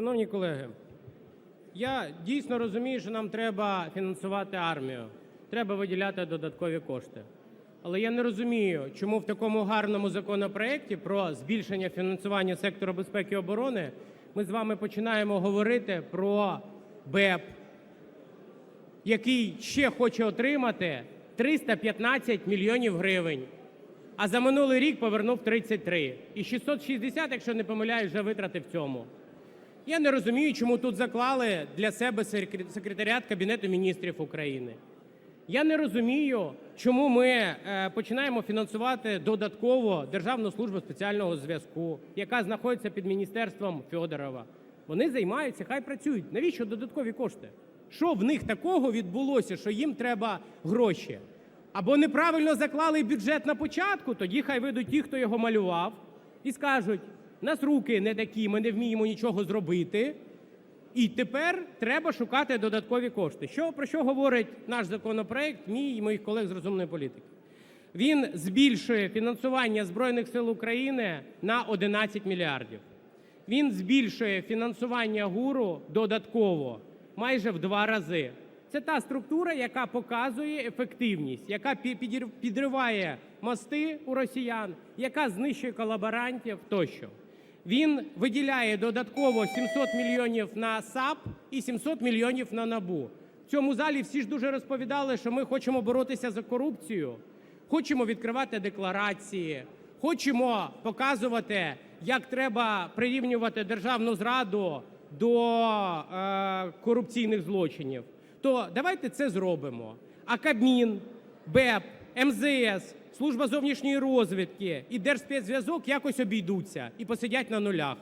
Шановні колеги, я дійсно розумію, що нам треба фінансувати армію, треба виділяти додаткові кошти. Але я не розумію, чому в такому гарному законопроекті про збільшення фінансування сектору безпеки і оборони ми з вами починаємо говорити про БЕП, який ще хоче отримати 315 мільйонів гривень, а за минулий рік повернув 33. І 660, якщо не помиляюсь, вже витратив в цьому. Я не розумію, чому тут заклали для себе секре- секретаріат Кабінету міністрів України. Я не розумію, чому ми е, починаємо фінансувати додатково Державну службу спеціального зв'язку, яка знаходиться під міністерством Федорова. Вони займаються, хай працюють. Навіщо додаткові кошти? Що в них такого відбулося, що їм треба гроші? Або неправильно заклали бюджет на початку, тоді хай вийдуть ті, хто його малював, і скажуть: нас руки не такі, ми не вміємо нічого зробити. І тепер треба шукати додаткові кошти. Що про що говорить наш законопроект, мій і моїх колег з розумної політики? Він збільшує фінансування Збройних сил України на 11 мільярдів. Він збільшує фінансування ГУРу додатково майже в два рази. Це та структура, яка показує ефективність, яка пі- підриває мости у росіян, яка знищує колаборантів тощо. Він виділяє додатково 700 мільйонів на САП і 700 мільйонів на НАБУ. В цьому залі всі ж дуже розповідали, що ми хочемо боротися за корупцію, хочемо відкривати декларації, хочемо показувати, як треба прирівнювати державну зраду до е, корупційних злочинів. То давайте це зробимо. А Кабмін, БЕП, МЗС, Служба зовнішньої розвідки і Держспецзв'язок якось обійдуться і посидять на нулях.